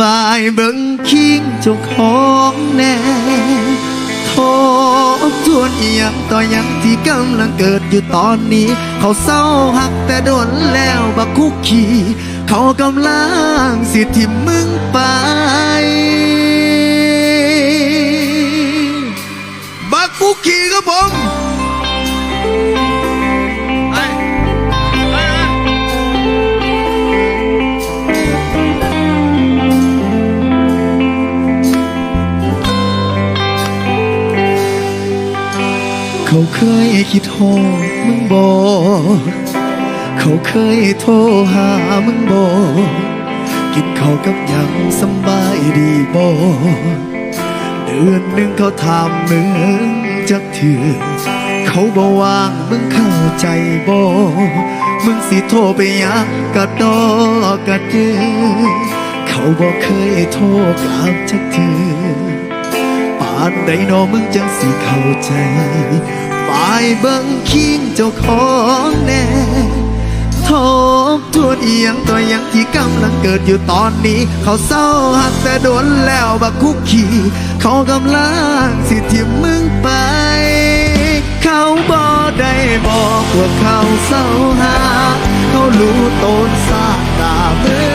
บายเบิ่งคิงเจ้าของแน่โทบทวนอียังต่อยังที่กำลังเกิดอยู่ตอนนี้ เขาเศร้าหักแต่โดนแล้วบักคุกขี่เขากำลังสิทิมมึงไป เขาเคยคิดโทษมึงบอเขาเคยโทรหามึงบอกินข้าวกับยังสบายดีบอเดือนหนึ่งเขาถามมึงจักเถื่อเขาบอกว่างมึงเข้าใจบอมึงสิโทรไปยังกะดอกะเดือเขาบอกเคยโทรกลับจักเถื่อปานใดนอมึงจังสิเข้าใจ บายเบิ่งคิงเจ้าของแน่ทบทวนเอียงตัวอยังที่กำลังเกิดอยู่ตอนนี้ เขาเศร้าหักแต่โดนแล้วบักคุกขี่เขากำลังสิทิมมึงไป เขาบอกได้บอกว่าเขาเศร้าหาเขารู้ตนสาตามึงซื่อ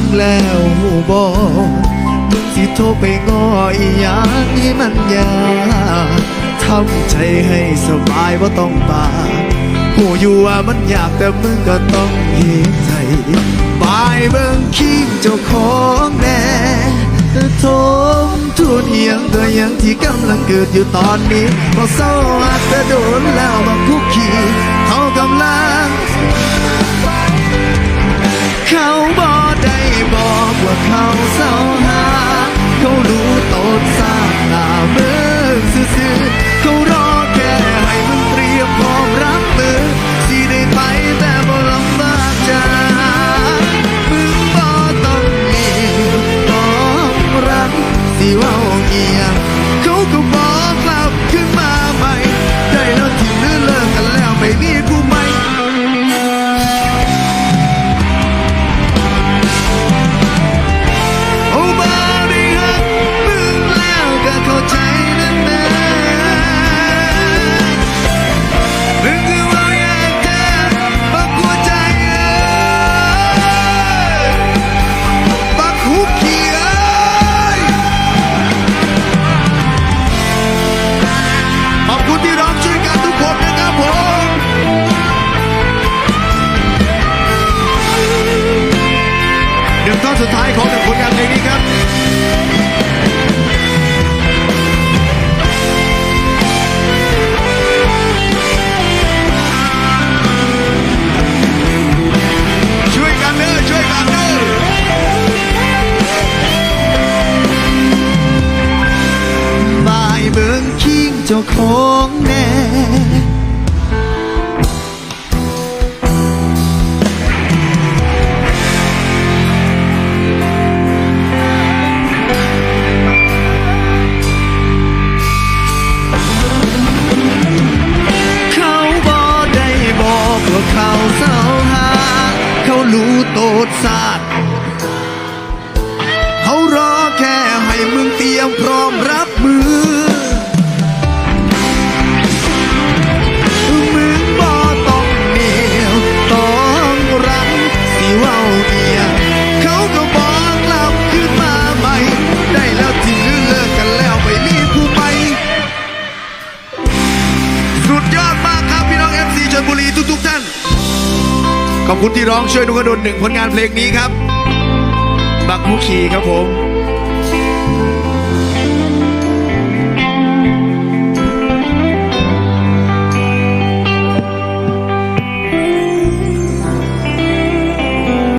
งแล้วหูบอกมึงสิโทรไปง้ออีหยังที่มันยากทำใจให้สบายว่าต้องบาหูอยู่ว่ามันยากแต่มึงก็ต้องเห็นใจบายเบิ่งคิงเจ้าของแน่ทมทวนเอียงตัวอยังที่กำลังเกิดอยู่ตอนนี้พอเศร้าอาจจะโดนแล้วมาคุกคีเขากำลัง เขาบอก ได้บ เข ขอบคุณที่ร้องช่วยนุกระดนหนึ่งผลงานเพลงนี้ครับ บักมุขีครับผม